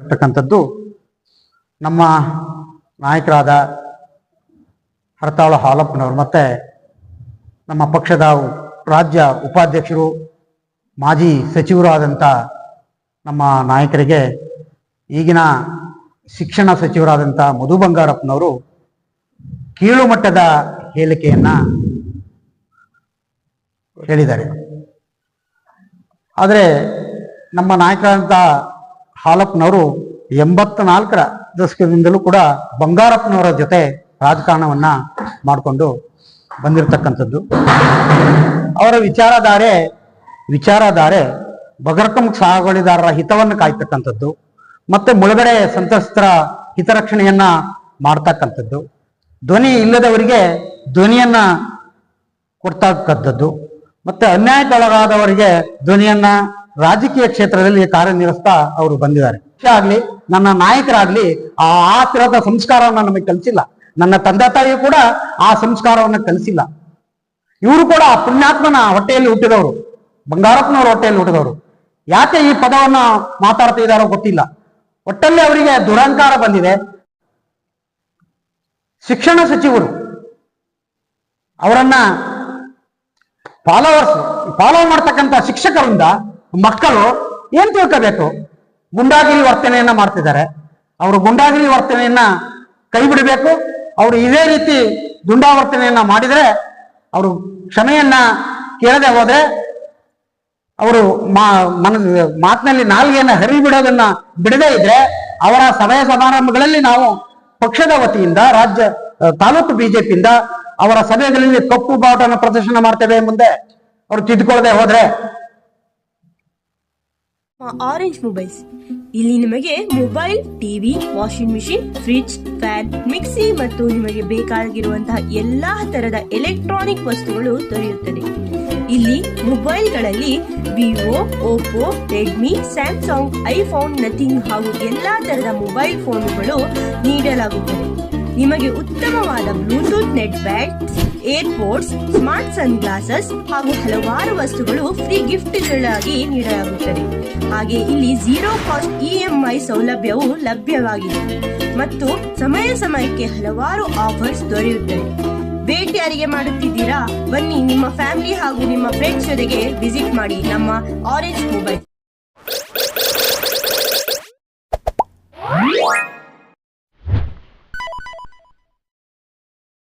ಇರ್ತಕ್ಕಂಥದ್ದು ನಮ್ಮ ನಾಯಕರಾದ ಹರತಾಳು ಹಾಲಪ್ಪನವರು ಮತ್ತೆ ನಮ್ಮ ಪಕ್ಷದ ರಾಜ್ಯ ಉಪಾಧ್ಯಕ್ಷರು, ಮಾಜಿ ಸಚಿವರು ನಮ್ಮ ನಾಯಕರಿಗೆ ಈಗಿನ ಶಿಕ್ಷಣ ಸಚಿವರಾದಂಥ ಮಧು ಬಂಗಾರಪ್ಪನವರು ಕೀಳು ಮಟ್ಟದ ಹೇಳಿಕೆಯನ್ನ ಹೇಳಿದ್ದಾರೆ. ಆದರೆ ನಮ್ಮ ನಾಯಕರಾದಂಥ ಹಾಲಪ್ಪನವರು ಎಂಬತ್ತ ನಾಲ್ಕರ ದಶಕದಿಂದಲೂ ಕೂಡ ಬಂಗಾರಪ್ಪನವರ ಜೊತೆ ರಾಜಕಾರಣವನ್ನ ಮಾಡಿಕೊಂಡು ಬಂದಿರತಕ್ಕಂಥದ್ದು. ಅವರ ವಿಚಾರಧಾರೆ ವಿಚಾರಧಾರೆ ಬಗರ್ಕಮ್ ಸಾಗುವಳಿದಾರರ ಹಿತವನ್ನು ಕಾಯ್ತಕ್ಕಂಥದ್ದು, ಮತ್ತೆ ಮುಳುಗಡೆ ಸಂತ್ರಸ್ತರ ಹಿತರಕ್ಷಣೆಯನ್ನ ಮಾಡ್ತಕ್ಕಂಥದ್ದು. ಧ್ವನಿ ಇಲ್ಲದವರಿಗೆ ಧ್ವನಿಯನ್ನ ಕೊಡ್ತಕ್ಕಂಥದ್ದು. ಮತ್ತೆ ಅನ್ಯಾಯಕ್ಕೊಳಗಾದವರಿಗೆ ಧ್ವನಿಯನ್ನ ರಾಜಕೀಯ ಕ್ಷೇತ್ರದಲ್ಲಿ ಕಾರ್ಯನಿರ್ವಹಿಸ್ತಾ ಅವರು ಬಂದಿದ್ದಾರೆ. ಆಗ್ಲಿ, ನನ್ನ ನಾಯಕರಾಗ್ಲಿ ಆ ಆ ತರದ ಸಂಸ್ಕಾರವನ್ನ ನಮಗೆ ಕಲಿಸಿಲ್ಲ. ನನ್ನ ತಂದೆ ತಾಯಿ ಕೂಡ ಆ ಸಂಸ್ಕಾರವನ್ನ ಕಲಿಸಿಲ್ಲ. ಇವರು ಕೂಡ ಪುಣ್ಯಾತ್ಮನ ಹೊಟ್ಟೆಯಲ್ಲಿ ಹುಟ್ಟಿದವರು. ಬಂಗಾರಪ್ಪನವರ ಹೊಟ್ಟೆಯಲ್ಲಿ ಹುಟ್ಟಿದವರು. ಯಾಕೆ ಈ ಪದವನ್ನ ಮಾತಾಡ್ತಾ ಇದಾರೋ ಗೊತ್ತಿಲ್ಲ. ಒಟ್ಟಲ್ಲಿ ಅವರಿಗೆ ದುರಹಂಕಾರ ಬಂದಿದೆ. ಶಿಕ್ಷಣ ಸಚಿವರು ಅವರನ್ನ ಫಾಲೋವರ್ಸ್ ಫಾಲೋ ಮಾಡ್ತಕ್ಕಂಥ ಶಿಕ್ಷಕರಿಂದ ಮಕ್ಕಳು ಏನ್ ತಿಳ್ಕೋಬೇಕು? ಗುಂಡಾಗಿರಿ ವರ್ತನೆಯನ್ನ ಮಾಡ್ತಿದ್ದಾರೆ. ಅವರು ಗುಂಡಾಗಿರಿ ವರ್ತನೆಯನ್ನ ಕೈ ಬಿಡಬೇಕು. ಅವರು ಇದೇ ರೀತಿ ದುಂಡಾವರ್ತನೆಯನ್ನ ಮಾಡಿದ್ರೆ ಅವರು ಕ್ಷಮೆಯನ್ನ ಕೇಳದೆ ಹೋದ್ರೆ ಅವರು ಮನ, ಮಾತಿನಲ್ಲಿ ನಾಲ್ಗೆಯನ್ನ ಹರಿ ಬಿಡೋದನ್ನ ಬಿಡದೇ ಇದ್ರೆ ಅವರ ಸಭೆ ಸಮಾರಂಭಗಳಲ್ಲಿ ನಾವು ಪಕ್ಷದ ವತಿಯಿಂದ, ರಾಜ್ಯ ತಾಲೂಕು ಬಿಜೆಪಿಯಿಂದ ಅವರ ಸಭೆಗಳಲ್ಲಿ ಕಪ್ಪು ಬಾವುಟನ ಪ್ರದರ್ಶನ ಮಾಡ್ತೇವೆ ಮುಂದೆ. ಅವರು ತಿದ್ದುಕೊಳ್ಳದೆ ಹೋದ್ರೆ ಆರೆಂಜ್ ಮೊಬೈಲ್ಸ್. ಇಲ್ಲಿ ನಿಮಗೆ mobile TV washing machine, fridge, fan, mixie ಮತ್ತು ನಿಮಗೆ ಬೇಕಾಗಿರುವಂತಹ ಎಲ್ಲಾ ತರದ ಎಲೆಕ್ಟ್ರಾನಿಕ್ ವಸ್ತುಗಳು ದೊರೆಯುತ್ತದೆ. ಇಲ್ಲಿ ಮೊಬೈಲ್ಗಳಲ್ಲಿ Vivo Oppo Redmi, Samsung, iPhone, Nothing ಹಾಗೂ ಎಲ್ಲಾ ತರದ ಮೊಬೈಲ್ ಫೋನ್ಗಳು ನೀಡಲಾಗುತ್ತದೆ. ನಿಮಗೆ ಉತ್ತಮವಾದ Bluetooth net airpods smart sunglasses ಹಾಗೂ ಹಲವಾರು ವಸ್ತುಗಳು ಫ್ರೀ ಗಿಫ್ಟ್ಗಳಾಗಿ ನೀಡಲಾಗುತ್ತದೆ. ಹಾಗೆ ಇಲ್ಲಿ ಝೀರೋ ಕಾಸ್ಟ್ ಇಎಂಐ ಸೌಲಭ್ಯವು ಲಭ್ಯವಾಗಿದೆ. ಮತ್ತು ಸಮಯ ಸಮಯಕ್ಕೆ ಹಲವಾರು ಆಫರ್ಸ್ ದೊರೆಯುತ್ತವೆ. ಭೇಟಿಯಾರಿಗೆ ಮಾಡುತ್ತಿದ್ದೀರಾ? ಬನ್ನಿ ನಿಮ್ಮ ಫ್ಯಾಮಿಲಿ ಹಾಗೂ ನಿಮ್ಮ ಫ್ರೆಂಡ್ಸ್ ಜೊತೆಗೆ ವಿಸಿಟ್ ಮಾಡಿ ನಮ್ಮ ಆರೆಂಜ್ ಮೊಬೈಲ್.